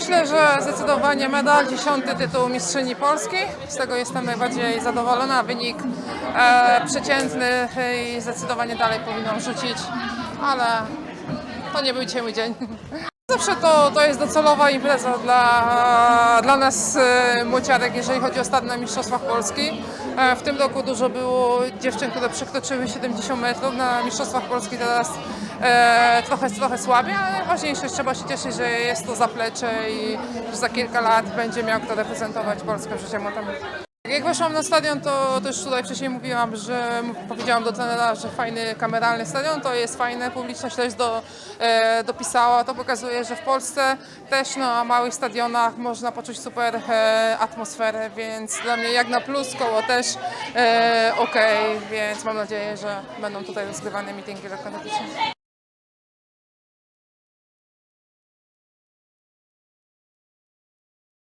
Myślę, że zdecydowanie medal, dziesiąty tytuł mistrzyni Polski. Z tego jestem najbardziej zadowolona. Wynik e, przeciętny i zdecydowanie dalej powinnam rzucić, ale to nie był mój dzień. Zawsze to, to jest docelowa impreza dla, dla nas e, jeżeli chodzi o start na Mistrzostwach Polski. E, W tym roku dużo było dziewczyn, które przekroczyły 70 metrów na Mistrzostwach Polski, teraz e, trochę, trochę słabiej, ale najważniejsze trzeba się cieszyć, że jest to zaplecze i że za kilka lat będzie miał kto reprezentować Polskę w życiu motocyklu. Jak weszłam na stadion, to też tutaj wcześniej mówiłam, że powiedziałam do trenera, że fajny kameralny stadion to jest fajne, publiczność też do, e, dopisała. To pokazuje, że w Polsce też na małych stadionach można poczuć super e, atmosferę, więc dla mnie jak na plus, koło też e, ok, więc mam nadzieję, że będą tutaj rozgrywane meetingi lekkoatletyczne.